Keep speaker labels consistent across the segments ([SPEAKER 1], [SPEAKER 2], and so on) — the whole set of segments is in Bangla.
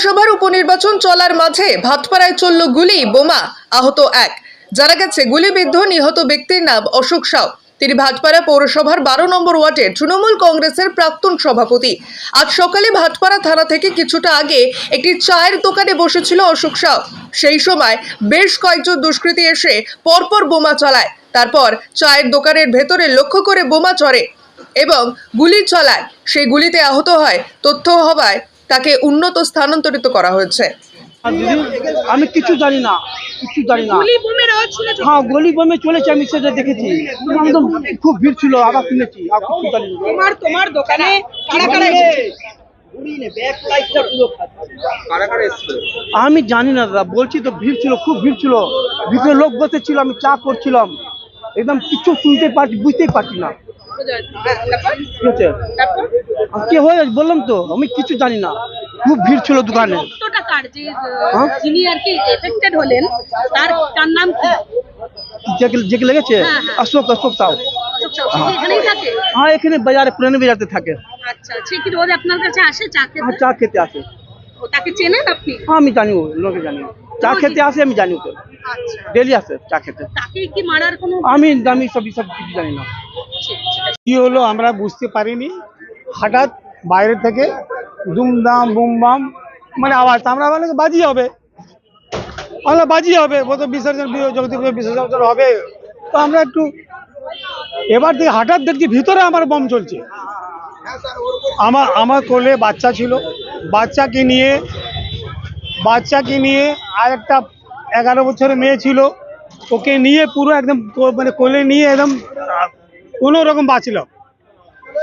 [SPEAKER 1] বিধানসভার উপনির্বাচন চলার মাঝে ভাটপাড়ায় চলল গুলি, বোমা, আহত এক। জানা গেছে, গুলিবিদ্ধ নিহত ব্যক্তির নাম অশোক সাউ। তিনি ভাটপাড়া পৌরসভার বারো নম্বর ওয়ার্ডের তৃণমূল কংগ্রেসের প্রাক্তন সভাপতি। আজ সকালে ভাটপাড়া থানা থেকে কিছুটা আগে একটি চায়ের দোকানে বসেছিল অশোক সাউ। সেই সময় বেশ কয়েকজন দুষ্কৃতী এসে পরপর বোমা চালায়। তারপর চায়ের দোকানের ভেতরে লক্ষ্য করে বোমা চড়ে এবং গুলি চলায়। সেই গুলিতে আহত হয়, তথ্য হওয়ায় তাকে উন্নত স্থানান্তরিত করা হয়েছে।
[SPEAKER 2] আমি কিছু জানি না কিছু জানি না। হ্যাঁ গলি বমে চলেছে আমি সেটা দেখেছি। একদম খুব ভিড় ছিল আবার শুনেছি আর কিছু জানি না।
[SPEAKER 3] তোমার তোমার দোকানে কারা কারা
[SPEAKER 2] আমি জানি না দাদা বলছি তো ভিড় ছিল খুব ভিড় ছিল। ভিতরে লোক বসে ছিল আমি চা করছিলাম। একদম কিছু শুনতে পারছি বুঝতেই পারছি না। ঠিক আছে আর কে হয়ে বললাম তো আমি কিছু জানি না। খুব ভিড় ছিল দোকানে।
[SPEAKER 3] কতটা কার? যে
[SPEAKER 2] হ্যাঁ?
[SPEAKER 3] যিনি আর কি এফেক্টেড হলেন তার তার নাম কি?
[SPEAKER 2] যেকে যেকে লেগেছে?
[SPEAKER 3] হ্যাঁ, হ্যাঁ।
[SPEAKER 2] অশোক অশোক
[SPEAKER 3] সাউ,
[SPEAKER 2] হ্যাঁ এখানে বাজারে পুরানো বাজারতে থাকে।
[SPEAKER 3] আচ্ছা সে কি রোজ আপনার কাছে আসে চা খেতে?
[SPEAKER 2] চা খেতে আসে।
[SPEAKER 3] তাকে চেনেন আপনি?
[SPEAKER 2] হ্যাঁ আমি জানি লোকে জানি। চা খেতে আসে আমি জানি ওকে।
[SPEAKER 3] আচ্ছা।
[SPEAKER 2] ডেলি আসে চা খেতে।
[SPEAKER 3] তাকে কি মারার কোনো
[SPEAKER 2] আমি আমি সব সব কিছু জানি না।
[SPEAKER 4] কি হলো আমরা বুঝতে পারিনি। হঠাৎ বাইরে থেকে দুমদাম, বুমবাম মানে আওয়াজ আমরা বলে বাজি হবে। আমরা বাজি হবে ও তো বিসর্জন, বি- বিসর্জন হবে। তো আমরা একটু, এবার থেকে হঠাৎ দেখছি ভিতরে আমার বম চলছে। আমার আমার কোলে বাচ্চা ছিল। বাচ্চাকে নিয়ে বাচ্চাকে নিয়ে আর একটা এগারো বছরের মেয়ে ছিল। ওকে নিয়ে পুরো একদম মানে কোলে নিয়ে একদম কোনো রকম বাঁচলাম।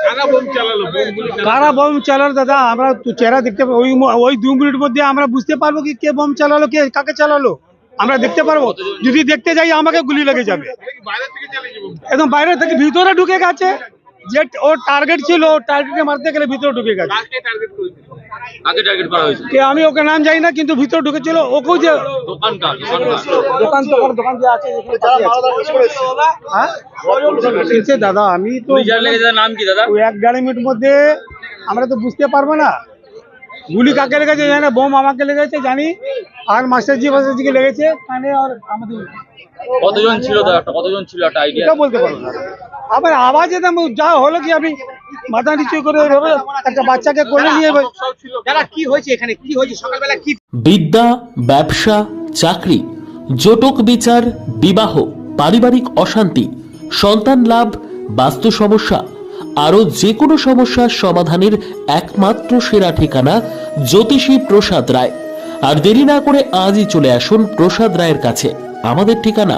[SPEAKER 4] কারা বোম চালালো? দাদা? আমরা তো চেহারা দেখতে ওই ওই দু মিনিট মধ্যে আমরা বুঝতে পারব কি কে বোম চালালো কে কাকে চালালো? আমরা দেখতে পারব। যদি দেখতে যাই আমাকে গুলি লেগে যাবে। একদম বাইরে থেকে ভিতরে ঢুকে গেছে। যে ওর টার্গেট ছিল ও টার্গেটে মারতে গেলে ভিতরে ঢুকে গেছে।
[SPEAKER 5] আগে টার্গেট করা হয়েছে
[SPEAKER 4] কে আমি ওকে নাম জানি না কিন্তু ভিতরে ঢুকেছিল ওকেও যে
[SPEAKER 5] দোকানটা দোকানটা
[SPEAKER 2] দোকান দোকান দোকান যে আছে।
[SPEAKER 4] হ্যাঁ? দাদা আমি তো
[SPEAKER 5] নাম কি দাদা?
[SPEAKER 4] এক দেড় মিনিট মধ্যে আমরা তো বুঝতে পারব না। গুলি কাকে লেগেছে জানি না বোম আমাকে লেগেছে জানি আর মাস্টারজি মাস্টারজিকে লেগেছে কানে আর আমাদের
[SPEAKER 5] কতজন ছিল দাদা? একটা কতজন ছিল? একটা আইডিয়া
[SPEAKER 4] এটা বলতে পারব না। আবার আওয়াজ একদম যা হলো কি আমি মাথা নিচু করে এভাবে একটা বাচ্চাকে কোলে নিয়ে যারা কি হয়েছে এখানে? কি হয়েছে?
[SPEAKER 6] সকালবেলা কি বিদ্যা ব্যবসা চাকরি জটক বিচার বিবাহ পারিবারিক অশান্তি সন্তান লাভ বাস্তু সমস্যা আরও যে কোনো সমস্যার সমাধানের একমাত্র সেরা ঠিকানা জ্যোতিষী প্রসাদ রায়। আর দেরি না করে আজই চলে আসুন প্রসাদ রায়ের কাছে। আমাদের ঠিকানা